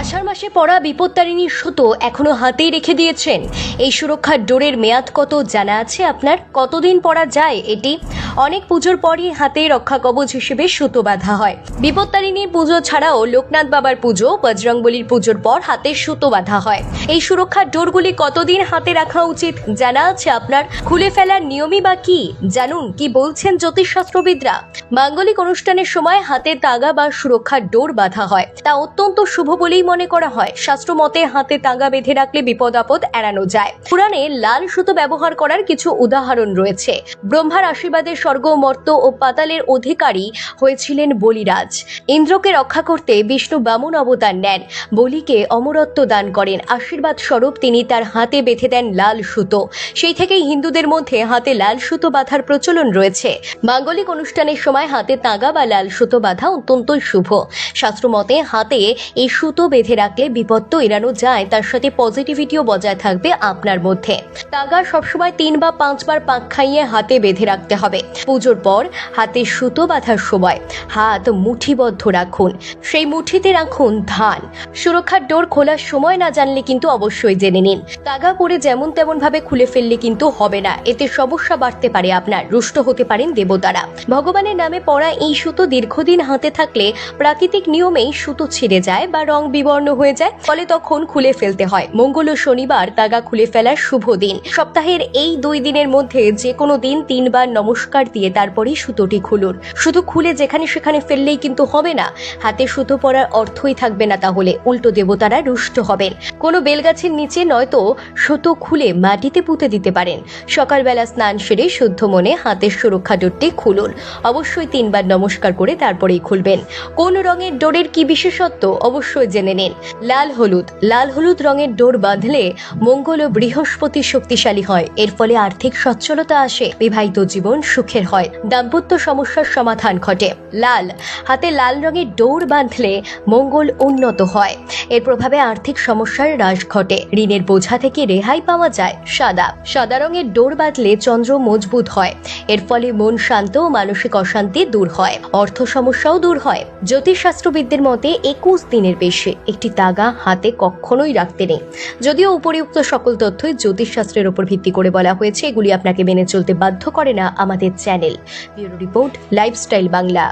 আষাঢ় মাসে পড়া বিপত্তারিণী সুতো এখনও হাতেই রেখে দিয়েছেন। এই সুরক্ষার ডোরের মেয়াদ কত জানা আছে আপনার? কতদিন পড়া যায় এটি? অনেক পুজোর পরই হাতে রক্ষা কবচ হিসেবে সুতো বাঁধা হয়। বিপত্তারিণীর পুজো ছাড়াও লোকনাথ বাবার পুজো, বজরংবলির পুজোর পর হাতে সুতো বাঁধা হয়। এই সুরক্ষার ডোরগুলি কতদিন হাতে রাখা উচিত জানা আছে আপনার? খুলে ফেলার নিয়মই বা কি? জানুন, কি বলছেন জ্যোতিষশাস্ত্রবিদরা? মাঙ্গলিক অনুষ্ঠানের সময় হাতে তাগা বা সুরক্ষার ডোর বাঁধা হয়। তা অত্যন্ত শুভ বলেই মনে করা হয়। শাস্ত্র মতে হাতে তাগা বেঁধে রাখলে বিপদ আপদ এড়ানো যায়। পুরাণে লাল সুতো ব্যবহার করার কিছু উদাহরণ রয়েছে। ব্রহ্মার আশীর্বাদে স্বর্গ মর্ত ও পাতালের অধিকারী হয়েছিলেন বলিরাজ। ইন্দ্রকে রক্ষা করতে বিষ্ণু বামন অবতার নেন। বলিকে অমরত্ব দান করেন। আশীর্বাদ স্বরূপ তিনি তার হাতে বেঁধে দেন লাল সুতো। সেই থেকেই হিন্দুদের মধ্যে হাতে লাল সুতো বাঁধার প্রচলন রয়েছে। মাঙ্গলিক অনুষ্ঠানের সময় হাতে তাগা বা লাল সুতো বাঁধা অত্যন্ত শুভ। শাস্ত্রমতে হাতে এই সুতো বেঁধে রাখলে বিপদ তো এড়ানো যায়, তার সাথে পজিটিভিটিও বজায় থাকবে আপনার মধ্যে। তাগা সবসময় তিন বা পাঁচবার পাক খাইয়ে হাতে বেঁধে রাখতে হবে। পুজোর পর হাতে সুতো বাঁধার সময় হাত মুঠিবদ্ধ রাখুন। সেই মুঠিতে রাখুন ধান। সুরক্ষার ডোর খোলার সময় না জানলে কিন্তু অবশ্যই জেনে নিন। তাগা পরে যেমন তেমন ভাবে খুলে ফেললে কিন্তু হবে না। এতে সমস্যা বাড়তে পারে আপনার, রুষ্ট হতে পারেন দেবতারা। ভগবানের নামে পড়া এই সুতো দীর্ঘদিন হাতে থাকলে প্রাকৃতিক নিয়মেই সুতো ছিঁড়ে যায় বা রং বিবর্ণ হয়ে যায়, ফলে তখন খুলে ফেলতে হয়। মঙ্গল ও শনিবার তাগা খুলে ফেলার শুভ দিন। সপ্তাহের এই দুই দিনের মধ্যে যে কোনো দিন তিনবার নমস্কার দিয়ে তারপরেই সুতোটি খুলুন। শুধু খুলে যেখানে সেখানে ফেললেই কিন্তু হবে না। হাতে সুতো পরার অর্থই থাকবে না তাহলে। উল্টো দেবতারা রুষ্ট হবেন। কোনো বেলগাছের নিচে নয়তো সুতো খুলে মাটিতে পুঁতে দিতে পারেন। সকালবেলা স্নান সেরে শুদ্ধ মনে হাতের সুরক্ষা ডোরটি খুলুন। অবশ্যই তিনবার নমস্কার করে তারপরেই খুলবেন। কোন রঙের ডোরের কি বিশেষত্ব অবশ্যই জেনে নিন। লাল হলুদ। লাল হলুদ রঙের ডোর বাঁধলে মঙ্গল ও বৃহস্পতি শক্তিশালী হয়। এর ফলে আর্থিক সচ্ছলতা আসে। বিবাহিত জীবন সুখের হয়। দাম্পত্য সমস্যার সমাধান ঘটে। লাল, হাতে লাল রঙের দৌড় বাঁধলে মঙ্গল উন্নত হয়। এর প্রভাবে আর্থিক সমস্যার হ্রাস ঘটে। ঋণের বোঝা থেকে রেহাই পাওয়া যায় সাদা। সাদা রঙের দৌড় বাঁধলে চন্দ্র মজবুত হয়। এর ফলে মন শান্ত ও মানসিক অশান্তি দূর হয়। অর্থ সমস্যাও দূর হয়। জ্যোতিষশাস্ত্রবিদদের মতে, একুশ দিনের বেশি একটি তাগা হাতে কখনোই রাখতে নেই। যদিও উপরিউক্ত সকল তথ্যই জ্যোতিষশাস্ত্রের উপর ভিত্তি করে বলা হয়েছে, এগুলি আপনাকে মেনে চলতে বাধ্য করে না। আমাদের channel bureau report lifestyle Bangla.